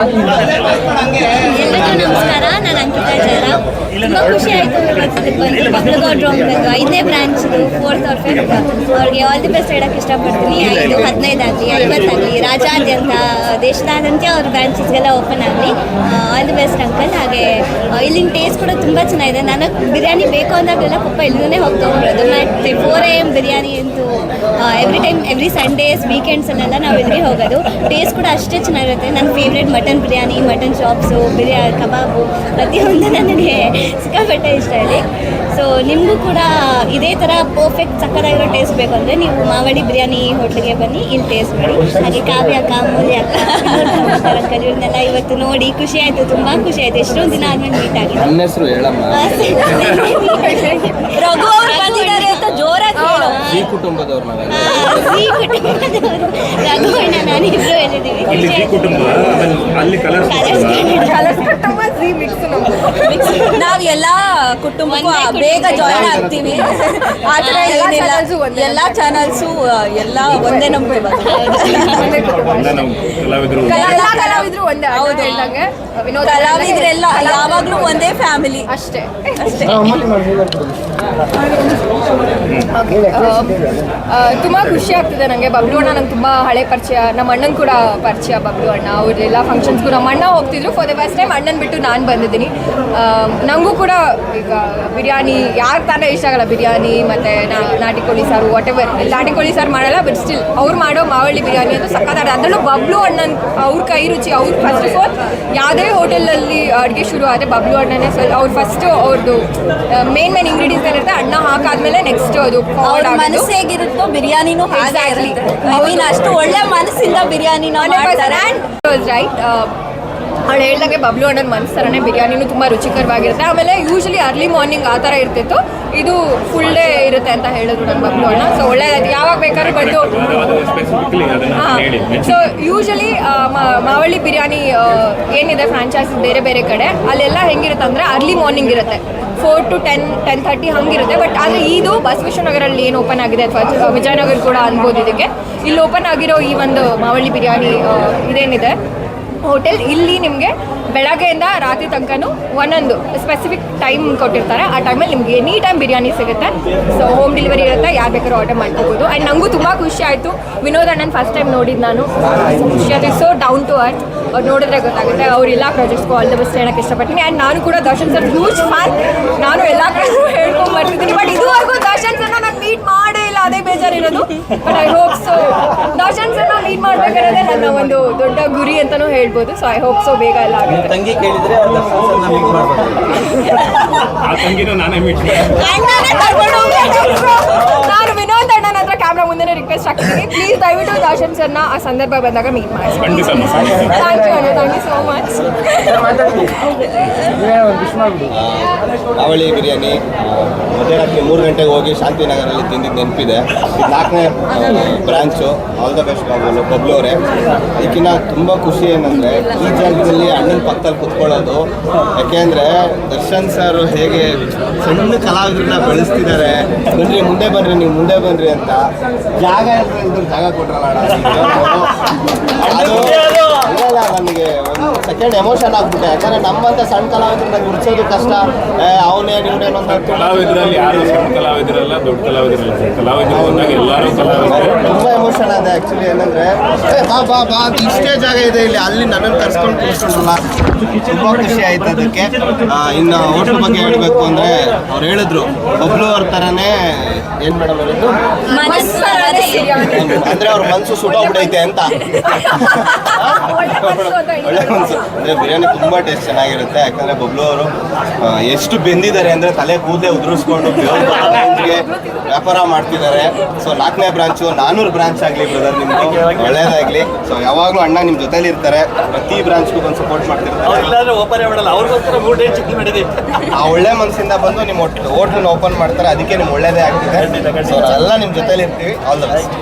ಎಲ್ರಿಗೂ ನಮಸ್ಕಾರ ನಾನು ಅಂಕಿತಾ ಜಯರಾಮ್. ತುಂಬ ಖುಷಿ ಆಯಿತು ಬಂದು. ಬಬ್ಲುಗೌಡ್ರು ಅಂಕಲ್ದು ಐದನೇ ಬ್ರಾಂಚ್ ಫೋರ್ತ್ ಅವ್ರ ಫಿಫ್ತ್ ಅವ್ರಿಗೆ ಆಲ್ ದಿ ಬೆಸ್ಟ್ ಹೇಳಕ್ಕೆ ಇಷ್ಟಪಡ್ತೀನಿ. ಐದು ಹದಿನೈದಾಗಲಿ ಐವತ್ತಾಗಲಿ ರಾಜ್ಯಾದ್ಯಂತ ದೇಶದಾದ್ಯಂತ ಅವ್ರ ಬ್ರಾಂಚಸ್ಗೆಲ್ಲ ಓಪನ್ ಆಗಲಿ. ಆಲ್ ದಿ ಬೆಸ್ಟ್ ಅಂಕಲ್ ಹಾಗೆ ಇಲ್ಲಿನ ಟೇಸ್ಟ್ ಕೂಡ ತುಂಬ ಚೆನ್ನಾಗಿದೆ. ನನಗೆ ಬಿರಿಯಾನಿ ಬೇಕು ಅಂದಾಗೆಲ್ಲ ಪಪ್ಪ ಇಲ್ಲಿಂದನೇ ಹೋಗ್ತಾ ತೊಗೊಂಡ್ಬರೋದು ಮತ್ತು ಫೋರ್ ಎ ಎಂ ಬಿರಿಯಾನಿ ಅಂತೂ every time every Sundays weekends ವೀಕೆಂಡ್ಸಲ್ಲೆಲ್ಲ ನಾವು ಇಲ್ಲಿಗೆ ಹೋಗೋದು. ಟೇಸ್ಟ್ ಕೂಡ ಅಷ್ಟೇ ಚೆನ್ನಾಗಿರುತ್ತೆ. ನನ್ನ favourite mutton biryani mutton chops biryani kebab ಪ್ರತಿಯೊಂದು ನನಗೆ ಸಿಕ್ಕಾಪಟ್ಟೆ ಇಷ್ಟ ಇಲ್ಲಿ ಸೊ ನಿಮಗೂ ಕೂಡ ಇದೇ ಥರ ಪರ್ಫೆಕ್ಟ್ ಸಕ್ಕತ್ತಾಗಿರೋ ಟೇಸ್ಟ್ ಬೇಕು ಅಂದರೆ ನೀವು ಮಾವಡಿ ಬಿರಿಯಾನಿ ಹೋಟ್ಲಿಗೆ ಬನ್ನಿ, ಇಲ್ಲಿ ಟೇಸ್ಟ್ ಮಾಡಿ. ಹಾಗೆ ಕಾವ್ಯ, ಕಾಮೂಲಿ ಅಕ್ಕ ಅಂಕಲ್ ಇವ್ರನ್ನೆಲ್ಲ ಇವತ್ತು ನೋಡಿ ಖುಷಿ ಆಯ್ತು ತುಂಬಾ ಖುಷಿ ಆಯ್ತು. ಎಷ್ಟೊಂದು ದಿನ ಆದ್ಮೇಲೆ ಮೀಟ್ ಆಗಿದೆ ನನ್ನ ಹೆಸರು ಹೇಳಮ್ಮ. ರಘು ಅವ್ರು ಬಂದಿದ್ದಾರೆ ಅಂತ ಜೋರಾಗಿ ಹೇಳು. ಈ ಕುಟುಂಬದವ್ರು ನಾವೆಲ್ಲ ಆ, ಈ ಕುಟುಂಬದವರು. ರಘು ಅಣ್ಣ ನಾನಿಬ್ರು ಹೇಳಿದೀವಿ ಇಲ್ಲಿ ಖುಷಿ ಕಲರ್ ಆಯ್ತು. ಕುಟುಂಬ ಆಮೇಲೆ ಅಲ್ಲಿ ಕಲರ್ಸ್ ನಾವ್ ಎಲ್ಲಾ ಕುಟುಂಬಕ್ಕೂ ಬೇಗ ಜಾಯಿನ್ ಆಗ್ತೀವಿ. ಆ ಥರ ಏನಿಲ್ಲ. ಎಲ್ಲಾ ಚಾನಲ್ಸು ಎಲ್ಲ ಒಂದೇ ನಾವು ಕಲಾವಿದರು ಎಲ್ಲ ಕಲಾವಿದ್ರು ಒಂದೇ ಹೌದು. ಹೇಳ್ದಂಗೆ. ವಿನೋದ ಯಾವಾಗಲೂ ಯಾವಾಗ್ಲೂ ಒಂದೇ. ಫ್ಯಾಮಿಲಿ ಅಷ್ಟೇ. ಅಷ್ಟೇ. ತುಂಬಾ ಖುಷಿ ಆಗ್ತಿದೆ ನಂಗೆ. ಬಬ್ಲು ಅಣ್ಣ ನಂಗೆ ತುಂಬಾ ಹಳೆ ಪರಿಚಯ. ನಮ್ಮ ಅಣ್ಣನ್ ಕೂಡ ಪರಿಚಯ ಬಬ್ಲು ಅಣ್ಣ. ಅವ್ರೆಲ್ಲ ಫಂಕ್ಷನ್ಸ್ಗೂ ನಮ್ಮ ಅಣ್ಣ ಹೋಗ್ತಿದ್ರು. ಫಾರ್ ದ ಫಸ್ಟ್ ಟೈಮ್ ಅಣ್ಣನ್ ಬಿಟ್ಟು ನಾನು ಬಂದಿದ್ದೀನಿ. ಆ, ನಂಗೂ ಕೂಡ ಈಗ ಬಿರಿಯಾನಿ ಯಾರು ತಾನೇ ಇಷ್ಟ ಆಗಲ್ಲ ಬಿರಿಯಾನಿ ಮತ್ತೆ ನಾಟಿ ಕೋಳಿ ಸಾರು ವಾಟ್ ಎವರ್ ನಾಟಿ ಕೋಳಿ ಸಾರು ಮಾಡಲ್ಲ ಬಟ್ ಸ್ಟಿಲ್ ಅವ್ರು ಮಾಡೋ ಮಾವಳ್ಳಿ ಬಿರಿಯಾನಿ ಅದು ಸಕ್ಕತ್ತಾಡ ಅದರಲ್ಲೂ ಬಬ್ಲು ಅಣ್ಣನ್ ಅವ್ರ ಕೈ ರುಚಿ ಅವ್ರು ಫಸ್ಟ್ ಆಫ್ ಆಲ್ ಯಾವುದೇ ಹೋಟೆಲಲ್ಲಿ ಅಡುಗೆ ಶುರು ಆದರೆ ಬಬ್ಲು ಅಣ್ಣನೇ ಸ್ವಲ್ಪ ಅವ್ರು ಫಸ್ಟು ಅವ್ರದ್ದು ಮೇನ್ ಮೇನ್ ಇಂಗ್ರೀಡಿಯನ್ಸ್ ಏನಿರುತ್ತೆ ಅಣ್ಣ ಹಾಕಾದ್ಮೇಲೆ ನೆಕ್ಸ್ಟ್ ಅದು. ಮನಸ್ಸು ಹೇಗಿರುತ್ತೋ ಬಿರಿಯಾನಿನೂ ಹಾಗೆ ಅಷ್ಟು ಒಳ್ಳೆ ಮನಸ್ಸಿಂದ ಬಿರಿಯಾನಿ ರೈಟ್ ಅವಳು ಹೇಳ್ದಂಗೆ ಬಬ್ಲು ಅಣ್ಣನ ಮನ್ಸು ಥರನೇ ಬಿರಿಯಾನಿನೂ ತುಂಬ ರುಚಿಕರವಾಗಿರುತ್ತೆ. ಆಮೇಲೆ ಯೂಶ್ವಲಿ ಅರ್ಲಿ ಮಾರ್ನಿಂಗ್ ಆ ಥರ ಇರ್ತಿತ್ತು. ಇದು ಫುಲ್ ಡೇ ಇರುತ್ತೆ ಅಂತ ಹೇಳಿದ್ರು ನಮ್ಮ ಬಬ್ಲು ಅಣ್ಣ. ಸೊ ಒಳ್ಳೆ ಯಾವಾಗ ಬೇಕಾದ್ರೂ ಬಂದು ಹಾಂ. ಸೊ ಯೂಶ್ವಲಿ ಮಾವಳ್ಳಿ ಬಿರಿಯಾನಿ ಏನಿದೆ ಫ್ರಾಂಚೈಸ್ ಬೇರೆ ಬೇರೆ ಕಡೆ. ಅಲ್ಲೆಲ್ಲ ಹೆಂಗಿರುತ್ತೆ ಅಂದರೆ ಅರ್ಲಿ ಮಾರ್ನಿಂಗ್ ಇರುತ್ತೆ. Four to ten ten thirty ಹಂಗಿರುತ್ತೆ. But ಆದರೆ ಇದು ಬಸವೇಶ್ವರನಗರಲ್ಲಿ ಏನು ಓಪನ್ ಆಗಿದೆ ಅಥವಾ ವಿಜಯನಗರ ಕೂಡ ಅನ್ಬೋದು ಇದಕ್ಕೆ. ಇಲ್ಲಿ ಓಪನ್ ಆಗಿರೋ ಈ ಒಂದು ಮಾವಳ್ಳಿ ಬಿರಿಯಾನಿ ಇದೇನಿದೆ? ಹೋಟೆಲ್ ಇಲ್ಲಿ ನಿಮಗೆ ಬೆಳಗ್ಗೆಯಿಂದ ರಾತ್ರಿ ತನಕನೂ ಒಂದೊಂದು ಸ್ಪೆಸಿಫಿಕ್ ಟೈಮ್ ಕೊಟ್ಟಿರ್ತಾರೆ. ಆ ಟೈಮಲ್ಲಿ ನಿಮಗೆ ಎನಿ ಟೈಮ್ ಬಿರಿಯಾನಿ ಸಿಗುತ್ತೆ. ಸೊ ಹೋಮ್ ಡೆಲಿವರಿ ಇರುತ್ತೆ. ಯಾರು ಬೇಕಾದ್ರೂ ಆರ್ಡರ್ ಮಾಡ್ಕೋಬೋದು. ಆ್ಯಂಡ್ ನನಗೂ ತುಂಬ ಖುಷಿ ಆಯಿತು. ವಿನೋದ್ ಅಣ್ಣನ ಫಸ್ಟ್ ಟೈಮ್ ನೋಡಿದ್ದು ನಾನು. ಖುಷಿ ಆಯಿತು ಸೊ ಡೌನ್ ಟು ಅರ್ತ್ ಅವ್ರು ನೋಡಿದ್ರೆ ಗೊತ್ತಾಗುತ್ತೆ. ಅವ್ರು ಎಲ್ಲ ಪ್ರಾಜೆಕ್ಟ್ಸ್ಗೂ ಆಲ್ ದ ಬೆಸ್ಟ್ ಹೇಳಕ್ಕೆ ಇಷ್ಟಪಡ್ತೀನಿ. ಆ್ಯಂಡ್ ನಾನು ಕೂಡ ದರ್ಶನ್ ಸರ್ ಹ್ಯೂಜ್ ಫ್ಯಾನ್ ನಾನು ಎಲ್ಲ ಕಡೆ ಹೇಳ್ಕೊಂಡು ಬರ್ತಿದ್ದೀನಿ. ಬಟ್ ಇದುವರೆಗೂ ದರ್ಶನ್ ಸರ್ನ ನಾನು ಮೀಟ್ ಮಾಡೇ ಅದೇ ಬೇಜಾರಿರೋದು but I hope so Darshan ಸರ್ನ ಮೀಟ್ ಮಾಡ್ಬೇಕಾದ್ರೆ ನನ್ನ ಒಂದು ದೊಡ್ಡ ಗುರಿ ಅಂತಾನೂ ಹೇಳ್ಬೋದು ಸೊ ಐ ಹೋಪ್ ಸೊ ಬೇಗ ಎಲ್ಲ ಆಗುತ್ತೆ. ತಂಗಿ ಕೇಳಿದ್ರೆ ಅವ್ರ ದರ್ಶನ್ ಸರ್ನ ಮೀಟ್ ಮಾಡ್ಬೋದು. ಆ ತಂಗಿನೂ ನಾನೇ ಮೀಟ್ ಅಣ್ಣನೇ ನಾನು ವಿನೋದ್ ಅಣ್ಣನ ಹತ್ರ ಕ್ಯಾಮ್ರಾ ಮುಂದೆ ರಿಕ್ವೆಸ್ಟ್ ಆಗ್ತೀನಿ ಪ್ಲೀಸ್ ದಯವಿಟ್ಟು ದಾಶನ್ ಸರ್ನ ಆ ಸಂದರ್ಭ ಬಂದಾಗ ಮೀಟ್ ಮಾಡಿ. ಖಂಡಿತ ಥ್ಯಾಂಕ್ ಯು ಅಣ್ಣ ಥ್ಯಾಂಕ್ ಯು ಸೋ ಮಚ್ ಅವಳಿ ಬಿರಿಯಾನಿ ಮಧ್ಯರಾತ್ರಿ ಮೂರು ಗಂಟೆಗೆ ಹೋಗಿ ಶಾಂತಿನಗರಲ್ಲಿ ತಿಂದಿದ್ದು ನೆನಪಿದೆ. ಇದು ನಾಲ್ಕನೇ branch all the best Babu Bablu ಅವರೇ. ಇದಕ್ಕಿಂತ ತುಂಬ ಖುಷಿ ಏನಂದರೆ ಈ ಜಾಗದಲ್ಲಿ ಅಣ್ಣನ ಪಕ್ಕದಲ್ಲಿ ಕುತ್ಕೊಳ್ಳೋದು. ಯಾಕೆಂದರೆ ದರ್ಶನ್ ಸರ್ ಹೇಗೆ ಸಣ್ಣ ಕಲಾವಿದ್ರನ್ನ ಬೆಳೆಸ್ತಿದ್ದಾರೆ. ಬನ್ರಿ ಮುಂದೆ ಬನ್ರಿ ನೀವು ಮುಂದೆ ಬನ್ರಿ ಅಂತ ಜಾಗ ಜಾಗ ಕೊಟ್ರಲ್ಲ ನನಗೆ ಒಂದು ಸೆಕೆಂಡ್ ಎಮೋಷನ್ ಆಗ್ಬಿಟ್ಟೆ. ಯಾಕಂದ್ರೆ ನಮ್ಮಂತ ಸಣ್ಣ ಕಲಾವಿದ್ರನ್ನ ಗುರ್ಸೋದು ಕಷ್ಟ. ಅವನೇ ಇವನೇನು ಅಂತ ಕಲಾವಿದರಲ್ಲಿ ಯಾರು ಸಣ್ಣ ಕಲಾವಿದರಲ್ಲ ದೊಡ್ಡ ಕಲಾವಿದರಲ್ಲ? ಕಲಾವಿದರು ಅಂದಾಗ ಎಲ್ಲರೂ ಕಲಾವಿದರು. ತುಂಬಾ ಎಮೋಷನ್ ಆದ ಆಕ್ಚುಲಿ ಏನಂದ್ರೆ. ಬಾ ಬಾ ಬಾ ಇಷ್ಟೇ ಜಾಗ ಇದೆ ಇಲ್ಲಿ. ಅಲ್ಲಿ ನನ್ನನ್ನು ಕರ್ಸ್ಕೊಂಡು ಕೂರ್ಸ್ಕೊಂಡಲ್ಲ ತುಂಬಾ ಖುಷಿ ಆಯ್ತು ಅದಕ್ಕೆ. ಇನ್ನು ಹೋಟ್ಲ್ ಬಗ್ಗೆ ಹೇಳ್ಬೇಕು ಅಂದ್ರೆ ಅವ್ರು ಹೇಳಿದ್ರು ಒಬ್ಳು ಅವ್ರ ತರನೇ ಏನ್ ಮೇಡಮ್ ಹೇಳಿದ್ರು ಅಂದ್ರೆ ಅವ್ರ ಮನ್ಸು ಸುಟ್ಟೋಗ್ಬಿಡೈತೆ ಅಂತ. ಒಳ್ಳೆ ಮನಸ್ಸು ಅಂದ್ರೆ ಬಿರಿಯಾನಿ ತುಂಬಾ ಟೇಸ್ಟ್ ಚೆನ್ನಾಗಿರುತ್ತೆ. ಯಾಕಂದ್ರೆ ಬಬ್ಲು ಅವರು ಎಷ್ಟು ಬೆಂದಿದ್ದಾರೆ ಅಂದ್ರೆ ತಲೆ ಕೂದಲೇ ಉದುರಿಸ್ಕೊಂಡು ವ್ಯಾಪಾರ ಮಾಡ್ತಿದ್ದಾರೆ. ಸೊ ನಾಲ್ಕನೇ ಬ್ರಾಂಚು ನಾನ್ನೂರು ಬ್ರಾಂಚ್ ಆಗಲಿ ಬ್ರದರ್ ನಿಮ್ಗೆ ಒಳ್ಳೇದಾಗ್ಲಿ. ಸೊ ಯಾವಾಗಲೂ ಅಣ್ಣ ನಿಮ್ಮ ಜೊತೆಲಿ ಇರ್ತಾರೆ. ಪ್ರತಿ ಬ್ರಾಂಚ್ಗೂ ಬಂದು ಸಪೋರ್ಟ್ ಮಾಡ್ತಿರ್ತಾರೆ. ಓಪನ್ ಮಾಡಲ್ಲ ಅವ್ರಿಗೋಸ್ಕರ ಮೂರು ಆ ಒಳ್ಳೆ ಮನಸ್ಸಿಂದ ಬಂದು ನಿಮ್ಮ ಹೋಟ್ಲನ್ನ ಓಪನ್ ಮಾಡ್ತಾರೆ. ಅದಕ್ಕೆ ನಿಮ್ಗೆ ಒಳ್ಳೇದೇ ಆಗ್ತಿದೆ. ಸೊ ಎಲ್ಲ ನಿಮ್ಮ ಜೊತೆಲಿ ಇರ್ತೀವಿ. All the best